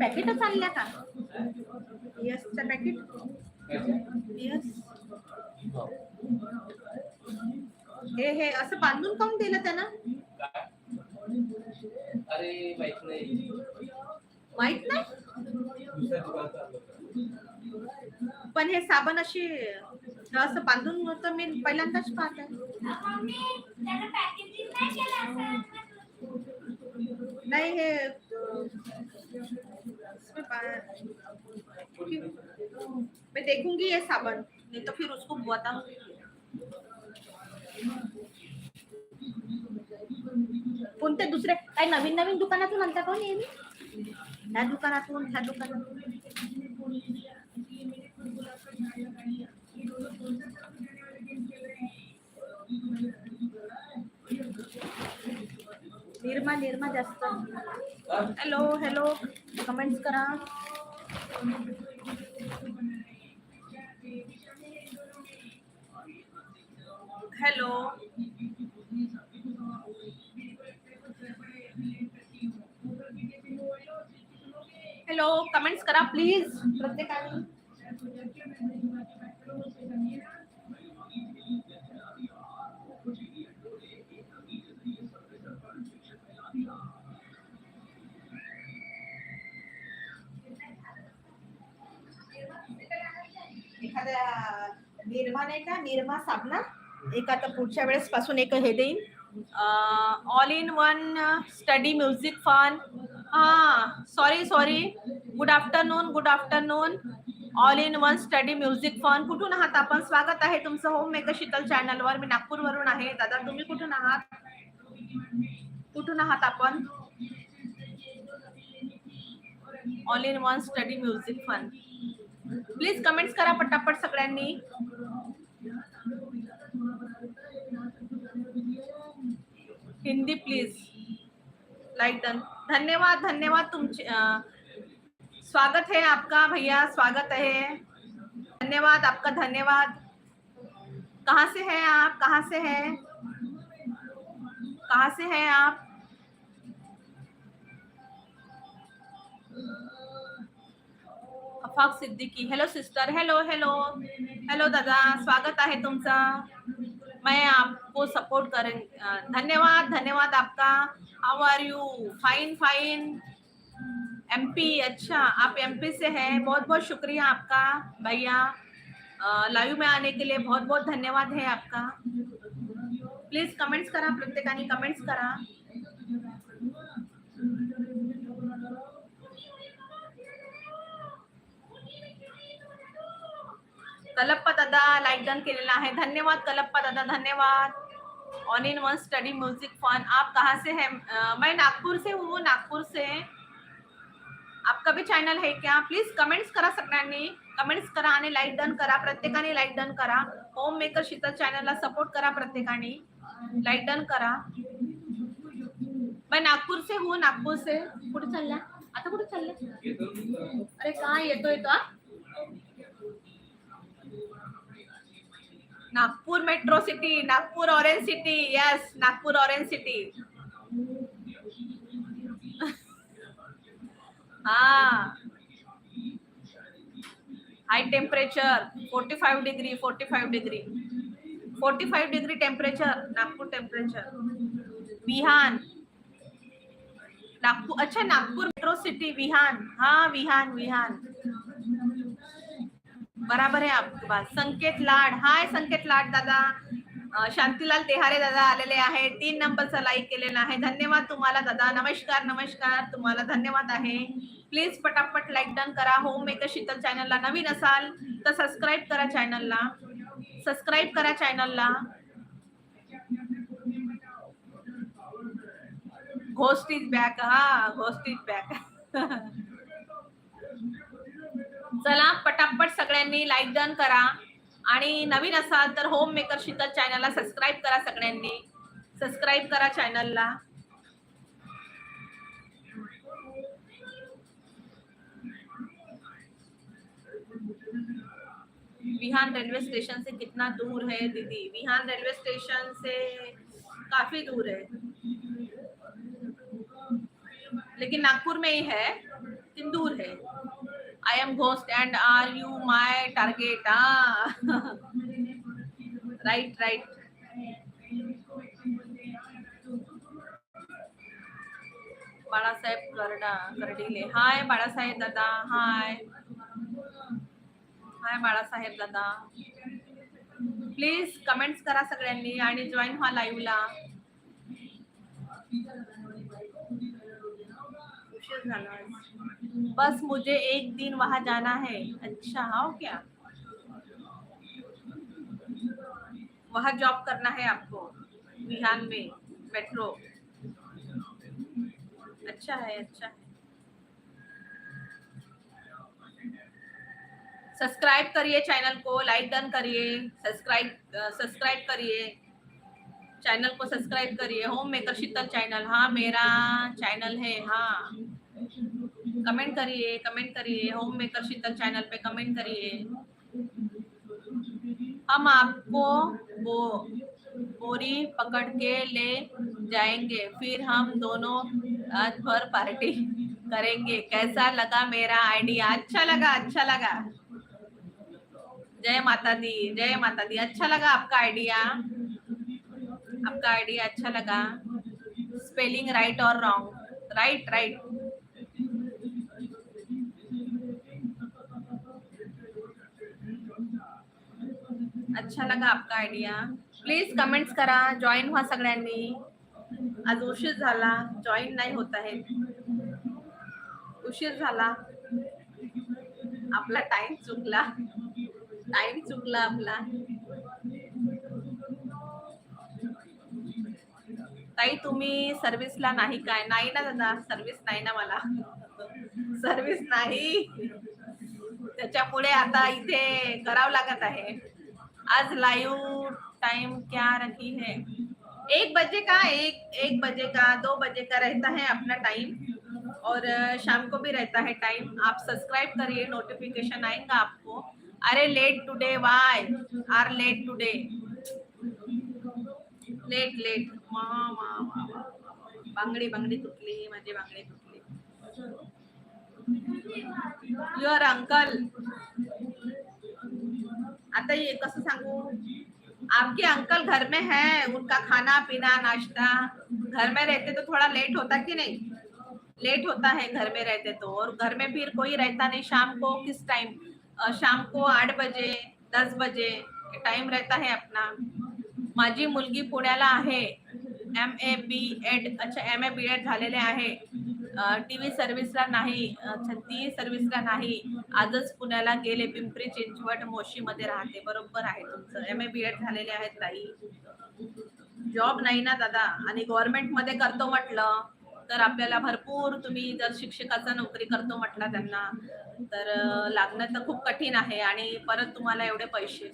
पॅकेटच आणल्या का पियर्सचं packet. Piers हे हे असं बांधून काऊन दिलं त्यानं? अरे माहित नाही. माहित नाही. पण हे साबण अशी असं बांधून होतं मी पहिल्यांदाच पाहत आहे. नाही हे मैं देखूँगी ये साबन, नहीं तो फिर उसको बताऊँगी कोणते दुसरे? काही नवीन नवीन दुकानातून आणता कोण येईल ह्या दुकानातून ह्या दुकानातून. निर्मा निर्मा जास्त. हॅलो हॅलो कमेंट्स करा। हेलो हेलो कमेंट्स करा प्लीज़ प्रत्येकाने। एखाद्या निर्मा नाही का? निर्मा साबणा एक आता पुढच्या वेळेस पासून एक हे देईन. All in one study music fun हा sorry sorry good afternoon good afternoon all in one study music fun कुठून आहात आपण? स्वागत आहे तुमचं होम मेकर शीतल चॅनलवर मी नागपूरवरून आहे. दादा तुम्ही कुठून आहात? कुठून आहात आपण? All in one study music fun please comments करा पटापट सगळ्यांनी. हिंदी प्लीज़ लाइक डन धन्यवाद धन्यवाद तुमचे अं, स्वागत है आपका भैया स्वागत है। धन्यवाद आपका धन्यवाद। कहाँ से हैं आप? कहाँ से हैं? कहाँ से हैं आप? Afaq Siddiqui. Hello sister hello hello hello दादा. स्वागत आहे तुमचा. मैं आपको सपोर्ट करें धन्यवाद धन्यवाद आपका. How are you fine fine MP अच्छा. आप एमपी से हैं. बहुत बहुत शुक्रिया आपका, भैया. लाइव में आने के लिए बहुत बहुत धन्यवाद है आपका. प्लीज़ कमेंट्स करा, प्रत्येकाने कमेंट्स करा. कलप्पा दादा लाइक डन केलेला आहे. धन्यवाद कलप्पा दादा धन्यवाद. On in one study music fun आप कहाँ से हैं? मैं नागपुर से हूँ नागपुर से। आपका भी चॅनल है क्या? प्लीज कमेंट्स करा सगळ्यांनी कमेंट्स करा आणि लाईक डन करा। प्रत्येकाने लाईक डन करा। होम मेकर शीतल चॅनलला सपोर्ट करा प्रत्येकाने। लाईक डन करा। मैं नागपूर से हूँ नागपूर से। कुठे चालल्या आता कुठे चालल्या येतो ना. अरे काय येतोय का Nagpur metro city, Nagpur orange city yes Nagpur orange city हा. High temperature forty five degree forty five degree forty five degree temperature Nagpur temperature Vihan Nagpur अच्छा नागपुर मेट्रो सिटी विहान हाँ विहान विहान बराबर आहे आपकी संकेत लाड. हाय संकेत लाड दादा. शांतीलाल तेहारे दादा आलेले आहे. तीन नंबरचा लाईक केलेला आहे. धन्यवाद तुम्हाला दादा. नमस्कार नमस्कार. तुम्हाला धन्यवाद आहे. प्लीज पटापट लाईक डन करा. होम मेकर शीतल चॅनलला नवीन असाल तर सबस्क्राईब करा चॅनलला सबस्क्राईब करा चॅनलला घोस्ट इज बॅक हा घोस्ट इज बॅक चला पटापट सगळ्यांनी लाईक डन करा. आणि नवीन असाल तर होम मेकर शीतल चॅनलला सबस्क्राईब करा सगळ्यांनी. सबस्क्राईब करा चॅनलला विहान रेलवे स्टेशन से कितना दूर है दीदी? विहान रेलवे स्टेशन से काफी दूर है। लेकिन नागपुर में ही है किन दूर है। I am ghost and are you my target हा right right Balasaheb Karda Kardile. Hi Balasaheb दादा. हाय हाय बाळासाहेब दादा. प्लीज कमेंट्स करा सगळ्यांनी आणि जॉईन व्हा लाईव्हला उशीर झाला बस मुझे एक दिन वहाँ जाना है। अच्छा हाँ क्या? वहाँ जॉब करना है आपको, बिहार में मेट्रो अच्छा है अच्छा है। सब्सक्राइब करिए चैनल को लाइक डन करिए सब्सक्राइब सब्सक्राइब करिए। चैनल को सब्सक्राइब करिए होम मेकर शीतल चैनल हाँ मेरा चैनल है हाँ। कमेंट करिए कमेंट करिए होम मेकर शीतल चैनल पे कमेंट करिए। हम आपको वो बोरी पकड़ के ले जाएँगे, फिर हम दोनों रात भर पार्टी करेंगे। कैसा लगा मेरा आइडिया अच्छा लगा अच्छा लगा। जय माता दी जय माता दी अच्छा लगा आपका आइडिया आपका आइडिया अच्छा लगा। स्पेलिंग राइट और रॉन्ग राइट राइट अच्छा लगा आपका आयडिया प्लीज कमेंट्स करा. जॉईन व्हा सगळ्यांनी. आज उशीर झाला. जॉईन नाही होत आहे. उशीर झाला. आपला टाइम चुकला. टाइम चुकला आपला. ताई तुम्ही सर्व्हिसला नाही काय? नाही ना दादा. सर्व्हिस नाही ना मला. सर्व्हिस नाही. त्याच्यामुळे आता इथे करावं लागत आहे. आज लाइव टाइम क्या रखी है? एक बजे का, एक एक बजे का, दो बजे का रहता है अपना टाइम और शाम को भी रहता है टाइम। आप सब्सक्राइब करिए नोटिफिकेशन आएगा आपको। अरे late today why are late today late late मा मा मा. बांगडी बांगडी तुटली माझी बांगडी तुटली। युअर अंकल आता ये कसं सांगू। आपके अंकल घर में है, उनका खाना, पीना, नाश्ता, घर में रहते तो थोड़ा लेट होता कि नहीं? लेट होता है घर में रहते तो और घर में फिर कोई रहता नहीं शाम को, किस टाइम शाम को आठ बजे, दस बजे टाइम रहता है अपना। माझी मुलगी पुण्याला आहे एम ए बी एड अच्छा एम ए बी एड झालेले आहे. टी व्ही सर्व्हिसला नाही अच्छा ती सर्व्हिसला नाही आजच पुण्याला गेले पिंपरी चिंचवड मोशीमध्ये राहते. बरोबर आहे तुमचं. एम ए बी एड झालेले आहेत ताई. जॉब नाही ना दादा. आणि गव्हर्नमेंटमध्ये करतो म्हटलं तर आपल्याला भरपूर तुम्ही जर शिक्षकाचा नोकरी करतो म्हटला त्यांना तर लागणं तर खूप कठीण आहे आणि परत तुम्हाला एवढे पैसे.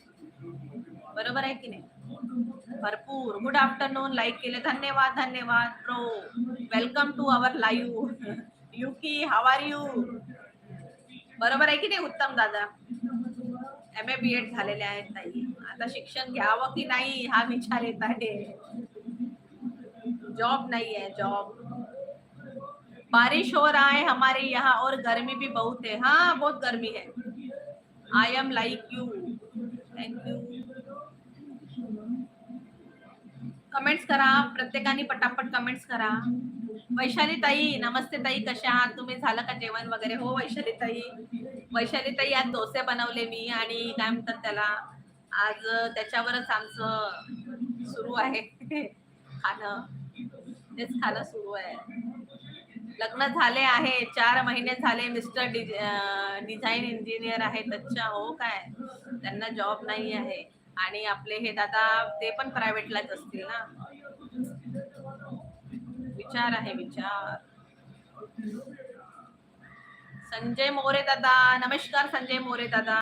बरोबर आहे की नाही? भरपूर. गुड आफ्टरनून लाईक केले धन्यवाद धन्यवाद. Pro welcome to our live Yuki how are you बरोबर आहे की नाही, उत्तम दादा? एम ए बी एड झालेले आहेत ताई. आता शिक्षण घ्यावं की नाही, हा विचार येत आहे. जॉब नहीं है जॉब बारिश हो रहा है हमारे यहाँ और गर्मी भी बहुत है. हाँ बहुत गर्मी है. I am like you thank you comments करा प्रत्येकाने पटापट कमेंट्स करा. वैशाली ताई नमस्ते ताई कशा आहात? तुम्ही झालं का जेवण वगैरे? हो वैशाली ताई वैशाली ताई आज डोसे बनवले मी आणि काय म्हणतात त्याला? आज त्याच्यावरच आमचं सुरू आहे. खाणं. तेच खाणं सुरू आहे. लग्न झाले आहे. चार महिने झाले मिस्टर डिझाईन इंजिनियर आहेत. अच्छा हो काय? त्यांना जॉब नाही आहे. आणि आपले हे दादा ते पण प्रायव्हेटलाच असतील ना? विचार आहे विचार. संजय मोरे दादा नमस्कार संजय मोरे दादा.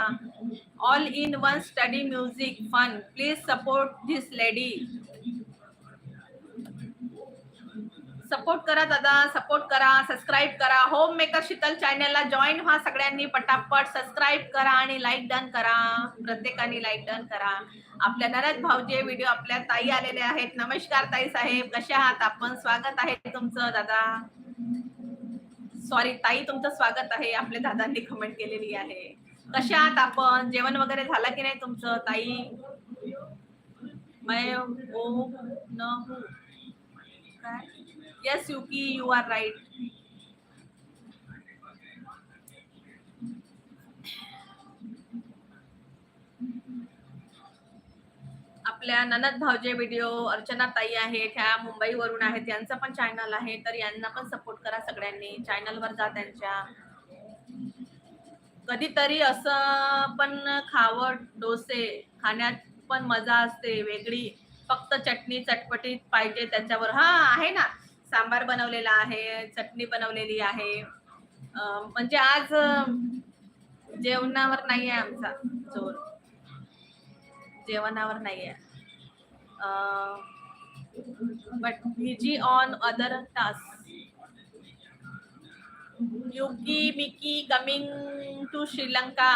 All in one study music fun please support this lady support करा दादा सपोर्ट करा सबस्क्राईब करा. होम मेकर शीतल चॅनलला जॉईन व्हा सगळ्यांनी पटापट. सबस्क्राईब करा आणि लाईक डन करा. प्रत्येकाने लाईक डन करा. आपल्या नरद भाऊजे व्हिडिओ आपल्या ताई आलेले आहेत. नमस्कार ताई साहेब. कशा आहात? आपण स्वागत आहे तुमचं दादा. सॉरी ताई तुमचं स्वागत आहे. आपल्या दादांनी कमेंट केलेली आहे. कशा आहात आपण? जेवण वगैरे झालं की नाही तुमचं ताई? मैं ओ न काय? Yes, Yuki, you are right आपल्या ननद भावजे व्हिडिओ अर्चना ताई आहेत ह्या मुंबईवरून आहेत यांचं पण चॅनल आहे तर यांना पण सपोर्ट करा सगळ्यांनी. चॅनलवर जा त्यांच्या. कधीतरी असं पण खावं डोसे खाण्यात पण मजा असते वेगळी. फक्त चटणी चटपटीत पाहिजे त्याच्यावर. हा आहे ना. सांबार बनवलेला आहे चटणी बनवलेली आहे. म्हणजे आज जेवणावर नाही आहे आमचा जोर. जेवणावर नाही आहे but busy on other task Yuki Mickey coming to Sri Lanka.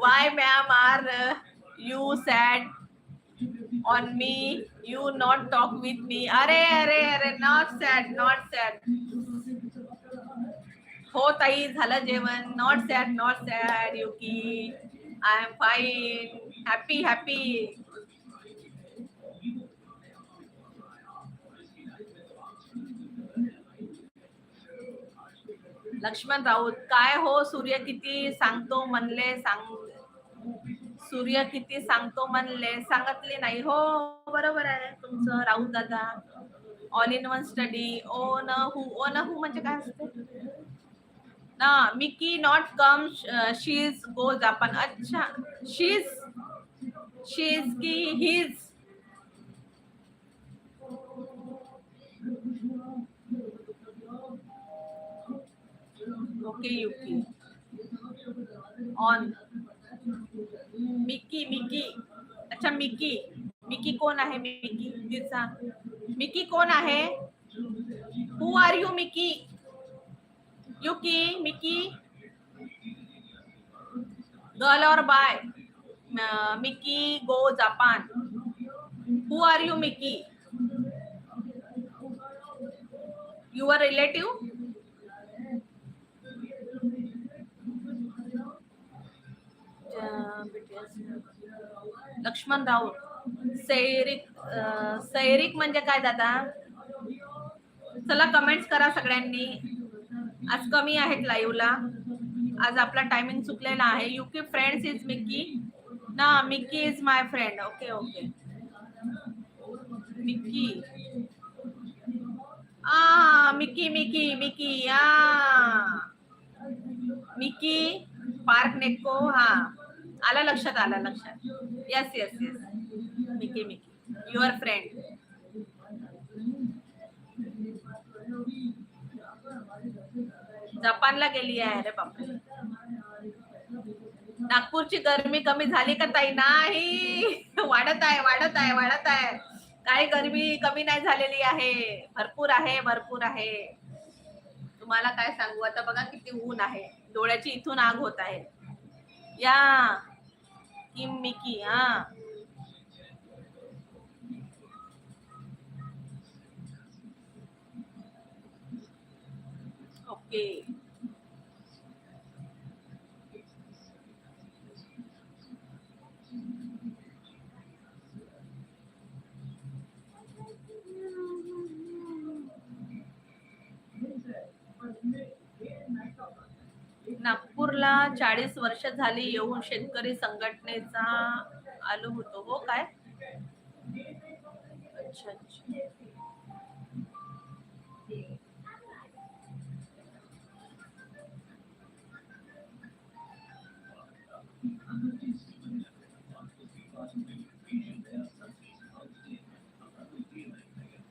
Why ma'am are you sad on me, you not talk with me. अरे अरे अरे, not sad not sad. हो ताई, झालं जेवण. Not sad not sad Yuki I am fine happy happy Laxman Raut, काय हो सूर्य किती? सांगतो, म्हणले, सांग. सूर्य किती सांगतो म्हणले, सांगितले नाही. हो, बरोबर आहे तुमचं राऊत दादा. ऑल इन वन स्टडी ओ न हू, ओ न हू म्हणजे काय असते? ना Mickey not come she is go Japan अच्छा शी इज़ शी इज़ की his okay Yuki on Mickey Mickey. अच्छा मिकी. मिकी कोण आहे, मिकी? तिचा मिकी कोण आहे? Who are you Mickey? Yuki Mickey. Girl और bye Mickey go Japan who are you Mickey? Your relative Laxman Raut. Ceric सैरिक म्हणजे काय दादा? चला कमेंट्स करा सगळ्यांनी. आज कमी आहेत लाईव्हला आज आपला टायमिंग चुकलेला आहे. युके फ्रेंड्स इज मिक्की ना Mickey is my friend okay okay Mickey a Mickey Mickey Mickey आ. मिकी पार्क नेको हा. आला लक्षात आला लक्षात. Yes yes yes Mickey Mickey your friend जपानला गेली आहे अरे बापरे. नागपूरची गर्मी कमी झाली का ताई? नाही. वाढत आहे वाढत आहे वाढत आहे. काही गर्मी कमी नाही झालेली आहे. भरपूर आहे भरपूर आहे. तुम्हाला काय सांगू? आता बघा किती ऊन आहे. डोळ्याची इथून आग होत आहे. Ya. Kim Miki, ya. Oke. नागपूरला चाळीस वर्ष झाली येऊन शेतकरी संघटनेचा आलो होतो. हो काय? अच्छा अच्छा.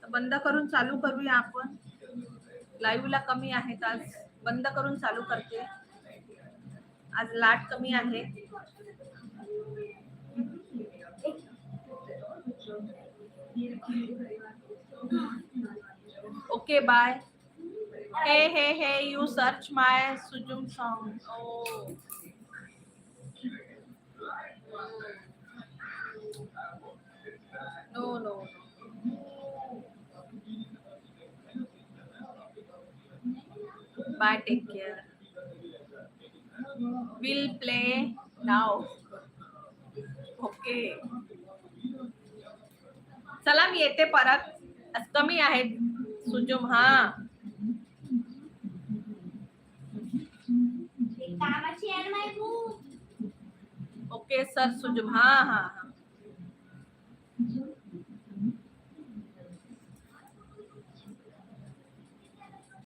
बंद करून चालू करूया आपण. लाईव्हला कमी आहेत आज. बंद करून चालू करते. आज लाट कमी आहे. ओके बाय हे हे हे you search my सुजुम song no no bye take care will play now. Okay. चला मी येते परत कमी आहेत सुजुम हा ओके सर सुजुम हा हा हा